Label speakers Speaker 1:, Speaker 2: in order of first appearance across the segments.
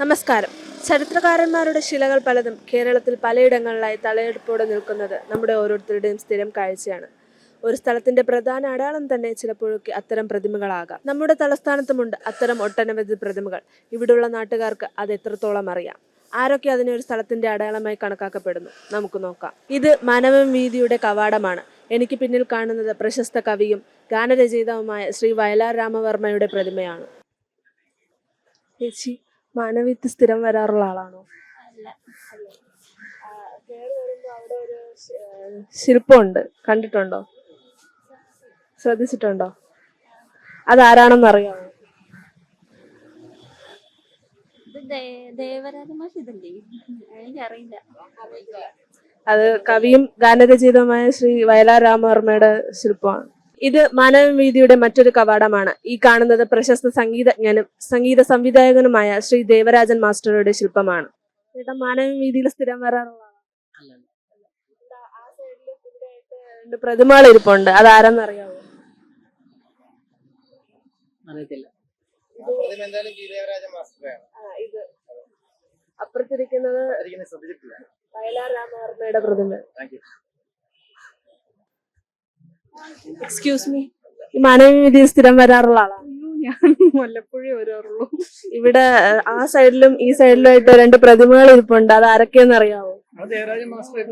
Speaker 1: നമസ്കാരം. ചരിത്രകാരന്മാരുടെ ശിലകൾ പലതും കേരളത്തിൽ പലയിടങ്ങളിലായി തലയെടുപ്പോടെ നിൽക്കുന്നത് നമ്മുടെ ഓരോരുത്തരുടെയും സ്ഥിരം കാഴ്ചയാണ്. ഒരു സ്ഥലത്തിന്റെ പ്രധാന അടയാളം തന്നെ ചിലപ്പോഴൊക്കെ അത്തരം പ്രതിമകളാകാം. നമ്മുടെ തലസ്ഥാനത്തുമുണ്ട് അത്തരം ഒട്ടനവധി പ്രതിമകൾ. ഇവിടെയുള്ള നാട്ടുകാർക്ക് അത് എത്രത്തോളം അറിയാം? ആരൊക്കെ അതിനെ ഒരു സ്ഥലത്തിന്റെ അടയാളമായി കണക്കാക്കപ്പെടുന്നു? നമുക്ക് നോക്കാം. ഇത് മാനവം വീതിയുടെ കവാടമാണ്. എനിക്ക് പിന്നിൽ കാണുന്നത് പ്രശസ്ത കവിയും ഗാനരചയിതാവുമായ ശ്രീ വയലാർ രാമവർമ്മയുടെ പ്രതിമയാണ്. ചേച്ചി മാനവീത്ത് സ്ഥിരം വരാറുള്ള ആളാണോ? ശില്പമുണ്ട്. കണ്ടിട്ടുണ്ടോ? ശ്രദ്ധിച്ചിട്ടുണ്ടോ? അതാരാണെന്ന് അറിയാമോ അത് കവിയും ഗാനരചയിതമായ ശ്രീ വയലാർ രാമവർമ്മയുടെ ശില്പമാണ്. ഇത് മാനവ വീതിയുടെ മറ്റൊരു കവാടമാണ്. ഈ കാണുന്നത് പ്രശസ്ത സംഗീതജ്ഞനും സംഗീത സംവിധായകനുമായ ശ്രീ ദേവരാജൻ മാസ്റ്ററുടെ ശില്പമാണ്. ചേട്ടാ മാനവ വീതിയിൽ സ്ഥിരം വരാറുള്ള പ്രതിമകൾ ഇരിപ്പുണ്ട്. അറിയാമോ
Speaker 2: അറിയത്തില്ല.
Speaker 3: ജി ദേവരാജൻ മാസ്റ്ററാണ്
Speaker 1: ഇത് അപ്പുറത്തിരിക്കുന്നത് വയലാർ രാമവർമ്മയുടെ പ്രതിമ. എക്സ്ക്യൂസ് മീ ഈ സ്ഥിരം വരാറുള്ള ആളാണ്
Speaker 4: ഞാൻ വല്ലപ്പോഴേ വരാറുള്ളൂ.
Speaker 1: ഇവിടെ ആ സൈഡിലും ഈ സൈഡിലും ആയിട്ട് രണ്ട് പ്രതിമകൾ ഇരിപ്പുണ്ട്. അത് ആരൊക്കെയെന്ന് അറിയാവോ?
Speaker 2: മാസ്റ്റർ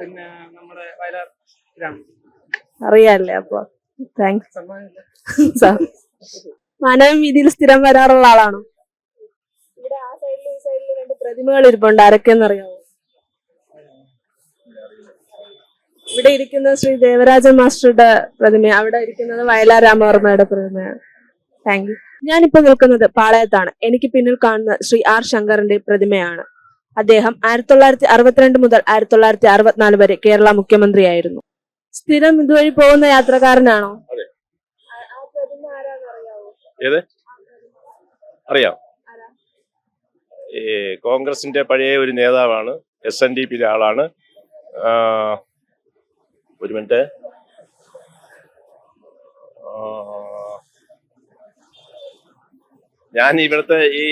Speaker 2: പിന്നെ നമ്മുടെ വയലാർ
Speaker 1: അറിയാല്ലേ അപ്പൊ? താങ്ക്സ് മാനവ വീതിയിൽ സ്ഥിരം വരാറുള്ള ആളാണോ? ഇവിടെ ആ സൈഡിലും ഈ സൈഡിലും രണ്ട് പ്രതിമകൾ ഇരിപ്പുണ്ട്. ആരൊക്കെയെന്ന് അറിയാവോ? ഇവിടെ ഇരിക്കുന്ന ശ്രീ ദേവരാജൻ മാസ്റ്ററുടെ പ്രതിമ അവിടെ ഇരിക്കുന്നത് വയലാർ രാമവർമ്മയുടെ പ്രതിമയാണ്. താങ്ക് യു ഞാനിപ്പോ നിൽക്കുന്നത് പാളയത്താണ്. എനിക്ക് പിന്നിൽ കാണുന്ന ശ്രീ ആർ ശങ്കറിന്റെ പ്രതിമയാണ്. അദ്ദേഹം ആയിരത്തി തൊള്ളായിരത്തി അറുപത്തിരണ്ട് മുതൽ ആയിരത്തി തൊള്ളായിരത്തി അറുപത്തിനാല് വരെ കേരള മുഖ്യമന്ത്രിയായിരുന്നു. സ്ഥിരം ഇതുവഴി പോകുന്ന യാത്രക്കാരനാണോ?
Speaker 3: ഏത്? അറിയാം. കോൺഗ്രസിന്റെ പഴയ ഒരു നേതാവാണ് എസ് എൻ ഡി പിയിലെ ആളാണ്. ഒരു മിനിറ്റ്. ഞാൻ ഇവിടുത്തെ ഈ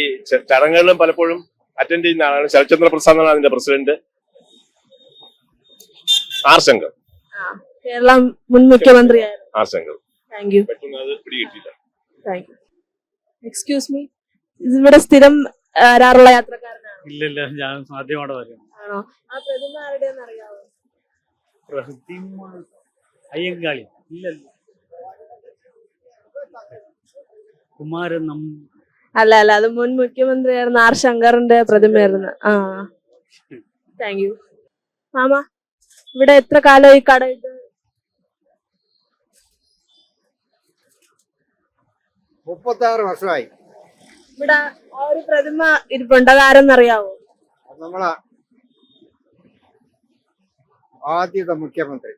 Speaker 3: ചടങ്ങുകളിലും പലപ്പോഴും അറ്റൻഡ് ചെയ്യുന്ന ആളാണ്. ശരത്ചന്ദ്ര പ്രസാദ് എന്നാണ് അതിന്റെ പ്രസിഡന്റ്. ആർ ശങ്കർ.
Speaker 1: ആ, കേരള മുൻ മുഖ്യമന്ത്രി
Speaker 3: R Shankar.
Speaker 1: Thank you excuse me ഇവിടെ സ്ഥിരം ആ, യാത്രക്കാരനാണ്?
Speaker 2: ഞാൻ ആദ്യമായിട്ട്
Speaker 1: ആണോ? ആ പ്രതിമ ആരുടെയെന്ന് അറിയാവോ?
Speaker 2: പ്രതിമ അയ്യങ്കാളി ഇല്ലല്ല. കുമാരൻ
Speaker 1: അല്ല അല്ല അത് മുൻ മുഖ്യമന്ത്രിയായിരുന്ന ആർ ശങ്കറിന്റെ പ്രതിമയായിരുന്നു. ആ. താങ്ക് യു മാമ ഇവിടെ എത്ര കാലം ഈ കട ഇത്?
Speaker 5: മുപ്പത്താറ് വർഷമായി.
Speaker 1: ഇവിടെ ആ ഒരു പ്രതിമ ഇരിപ്പുണ്ട്. അതാരെന്നറിയാവോ? നമ്മളാ
Speaker 5: അത് നമ്മളെ ആദ്യത്തെ മുഖ്യമന്ത്രി.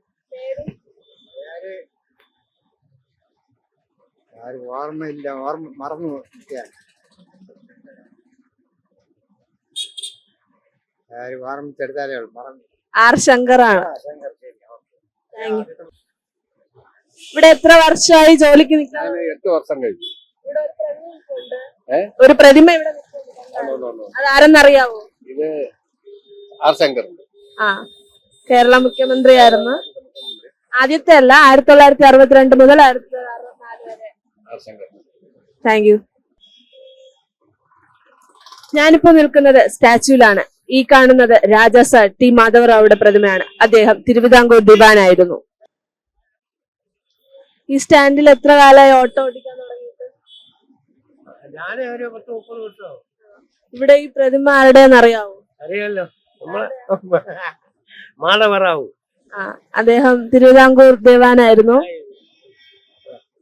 Speaker 5: ആരും ഓർമ്മയില്ല ഓർമ്മ മറന്നു ഞാൻ ആരും ഓർമ്മിച്ചെടുത്താലേ ഉള്ളൂ മറന്നു
Speaker 1: ആർ ശങ്കറാണ്.
Speaker 5: ശങ്കർ ശരി, ഓക്കേ.
Speaker 1: ഇവിടെ എത്ര വർഷമായി ജോലിക്ക് നിൽക്കാൻ
Speaker 3: എട്ട് വർഷം കഴിഞ്ഞു.
Speaker 1: ഇവിടെ ഒരു പ്രതിമ നിൽപ്പുണ്ട്. ഒരു പ്രതിമ ഇവിടെ അതാരെന്നറിയാവോ
Speaker 3: ഇത് ആർ ശങ്കർ.
Speaker 1: ആ. കേരള മുഖ്യമന്ത്രിയായിരുന്നു. ആദ്യത്തെ അല്ല ആയിരത്തി തൊള്ളായിരത്തി അറുപത്തിരണ്ട് മുതൽ ആയിരത്തി താങ്ക് യു. ഞാനിപ്പോ നിൽക്കുന്നത് സ്റ്റാച്യൂലാണ്. ഈ കാണുന്നത് രാജാസ ടി മാധവറാവുടെ പ്രതിമയാണ്. അദ്ദേഹം തിരുവിതാംകൂർ ദിവാനായിരുന്നു. ഈ സ്റ്റാൻഡിൽ എത്ര കാലമായി ഓട്ടോ ഓടിക്കാൻ തുടങ്ങിയിട്ട്? ഇവിടെ ഈ പ്രതിമ ആരുടെയെന്ന് അറിയാവോ
Speaker 6: അറിയാലോ മാളവറാവു.
Speaker 1: ആ അദ്ദേഹം തിരുവിതാംകൂർ ദേവാനായിരുന്നു.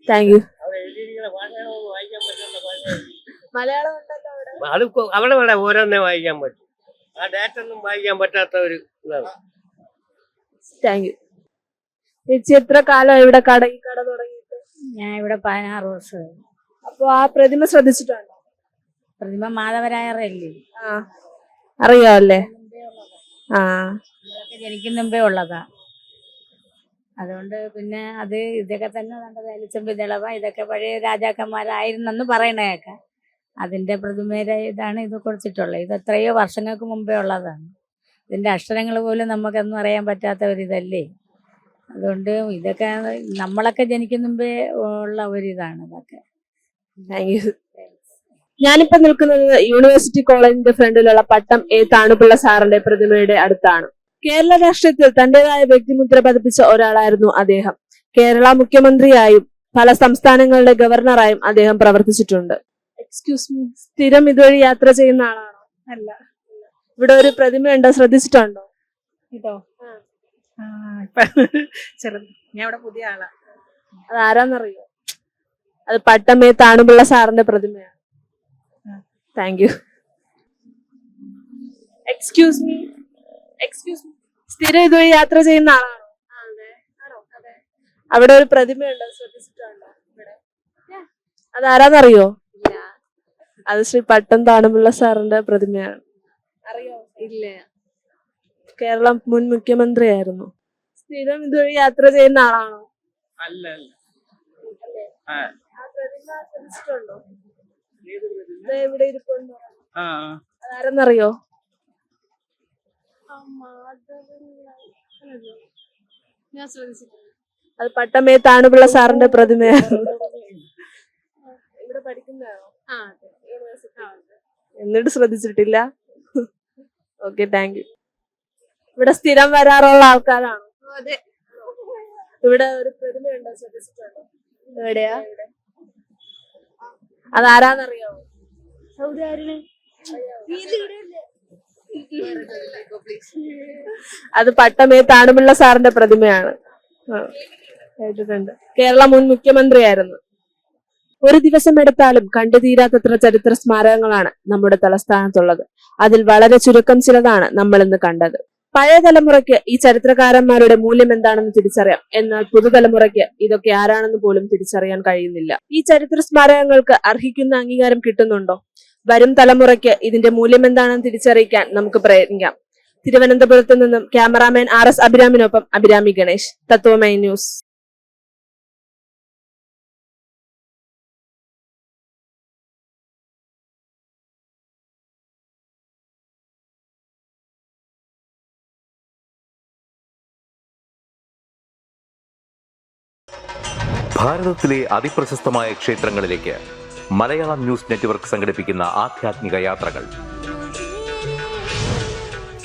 Speaker 1: താങ്ക് യു മലയാളം അവിടെ.
Speaker 6: അത് അവിടെ വേണ്ട ഓരോന്നേ വായിക്കാൻ പറ്റും. ആ ഡാറ്റ ഒന്നും വായിക്കാൻ പറ്റാത്ത ഒരു ഇതാണ്.
Speaker 1: താങ്ക് യു ചേച്ചി എത്ര കാലം ഇവിടെ കട ഈ കട തുടങ്ങിയിട്ട്?
Speaker 7: ഞാൻ ഇവിടെ പതിനാറ് വർഷം.
Speaker 1: അപ്പൊ ആ പ്രതിമ ശ്രദ്ധിച്ചിട്ടുണ്ടോ?
Speaker 7: പ്രതിമ മാധവരായറല്ലേ?
Speaker 1: ആ അറിയാമല്ലേ ആ.
Speaker 7: ജനിക്കുന്ന മുമ്പേ ഉള്ളതാ. അതുകൊണ്ട് പിന്നെ അത് ഇതൊക്കെ തന്നെ നമ്മുടെ വേലിച്ചമ്പ് തിളവ ഇതൊക്കെ പഴയ രാജാക്കന്മാരായിരുന്നെന്ന് പറയണ കേൾക്കാം അതിന്റെ പ്രതിമയുടെ ഇതാണ് ഇത് കൊടുത്തിട്ടുള്ളത്. ഇത് എത്രയോ വർഷങ്ങൾക്ക് മുമ്പേ ഉള്ളതാണ്. ഇതിന്റെ അക്ഷരങ്ങൾ പോലും നമുക്കൊന്നും അറിയാൻ പറ്റാത്ത ഒരിതല്ലേ അതുകൊണ്ട് ഇതൊക്കെ നമ്മളൊക്കെ ജനിക്കുന്ന മുമ്പേ ഉള്ള ഒരിതാണ് ഇതൊക്കെ.
Speaker 1: താങ്ക് യു ഞാനിപ്പോ നിൽക്കുന്നത് യൂണിവേഴ്സിറ്റി കോളേജിന്റെ ഫ്രണ്ടിലുള്ള പട്ടം ഏ താണുപിള്ള സാറിന്റെ പ്രതിമയുടെ അടുത്താണ്. കേരള രാഷ്ട്രീയത്തിൽ തന്റേതായ വ്യക്തിമുദ്ര പതിപ്പിച്ച ഒരാളായിരുന്നു അദ്ദേഹം. കേരള മുഖ്യമന്ത്രിയായും പല സംസ്ഥാനങ്ങളുടെ ഗവർണറായും അദ്ദേഹം പ്രവർത്തിച്ചിട്ടുണ്ട്. എക്സ്ക്യൂസ് മീ സ്ഥിരം ഇതുവഴി യാത്ര ചെയ്യുന്ന ആളാണോ?
Speaker 4: അല്ല.
Speaker 1: ഇവിടെ ഒരു പ്രതിമയുണ്ടോ? ശ്രദ്ധിച്ചിട്ടുണ്ടോ?
Speaker 4: ഇതോ? ചെറുത് ഞാൻ ഇവിടെ പുതിയ ആളാ.
Speaker 1: അത് ആരാന്നറിയോ അത് പട്ടമേ താണുപിള്ള സാറിന്റെ പ്രതിമയാണ്. Thank you excuse me excuse me സ്ഥിരം ഇതുവഴി യാത്ര ചെയ്യുന്ന ആളാണോ? അവിടെ ഒരു പ്രതിമയുണ്ട് ശ്രദ്ധിച്ചിട്ടുണ്ടോ? ഇവിടെ? അത് ആരാന്നറിയോ അത് ശ്രീ പട്ടം താണുപിള്ള സാറിന്റെ പ്രതിമയാണ്. അറിയോ?
Speaker 4: ഇല്ല.
Speaker 1: കേരളം മുൻ മുഖ്യമന്ത്രിയായിരുന്നു. സ്ഥിരം ഇതുവഴി യാത്ര ചെയ്യുന്ന ആളാണോ?
Speaker 2: അല്ല അല്ല.
Speaker 1: ആ. പ്രതിമ ശ്രദ്ധിച്ചിട്ടുണ്ടോ? ഇവിടെ ഇരിപ്പുണ്ടോ.
Speaker 2: ആ.
Speaker 1: അതാരെന്നറിയോ?
Speaker 4: ഞാൻ ശ്രദ്ധിച്ചിട്ടുണ്ട്
Speaker 1: അത് പട്ടമേ താണുപിള്ള സാറിന്റെ പ്രതിമയാണ് ഇവിടെ പഠിക്കുന്നതാണോ?
Speaker 4: ആ
Speaker 1: എന്നിട്ട് ശ്രദ്ധിച്ചിട്ടില്ല. ഓക്കെ താങ്ക് യു ഇവിടെ സ്ഥിരം വരാറുള്ള ആൾക്കാരാണ്?
Speaker 4: അതെ.
Speaker 1: ഇവിടെ ഒരു പ്രതിമയുണ്ടോ ശ്രദ്ധിച്ചിട്ടുണ്ടോ?
Speaker 4: എവിടെയാ?
Speaker 1: അതാരാന്നറിയോ അത് പട്ടമേ താണുപിള്ള സാറിന്റെ പ്രതിമയാണ്. കേട്ടിട്ടുണ്ട്. കേരള മുൻ മുഖ്യമന്ത്രിയായിരുന്നു. ഒരു ദിവസം എടുത്താലും കണ്ടു തീരാത്തത്ര ചരിത്ര സ്മാരകങ്ങളാണ് നമ്മുടെ തലസ്ഥാനത്തുള്ളത്. അതിൽ വളരെ ചുരുക്കം ചിലതാണ് നമ്മൾ ഇന്ന് കണ്ടത്. പഴയ തലമുറയ്ക്ക് ഈ ചരിത്രകാരന്മാരുടെ മൂല്യം എന്താണെന്ന് തിരിച്ചറിയാം. എന്നാൽ പുതുതലമുറയ്ക്ക് ഇതൊക്കെ ആരാണെന്ന് പോലും തിരിച്ചറിയാൻ കഴിയുന്നില്ല. ഈ ചരിത്ര സ്മാരകങ്ങൾക്ക് അർഹിക്കുന്ന അംഗീകാരം കിട്ടുന്നുണ്ടോ? വരും തലമുറയ്ക്ക് ഇതിന്റെ മൂല്യം എന്താണെന്ന് തിരിച്ചറിയിക്കാൻ നമുക്ക് പ്രയത്നിക്കാം. തിരുവനന്തപുരത്ത് നിന്നും ക്യാമറാമാൻ ആർ എസ് അഭിരാമിനൊപ്പം അഭിരാമി ഗണേഷ് തത്വമൈ ന്യൂസ്.
Speaker 8: ഭാരതത്തിലെ അതിപ്രശസ്തമായ ക്ഷേത്രങ്ങളിലേക്ക് മലയാളം ന്യൂസ് നെറ്റ്വർക്ക് സംഘടിപ്പിക്കുന്ന ആധ്യാത്മിക യാത്രകൾ.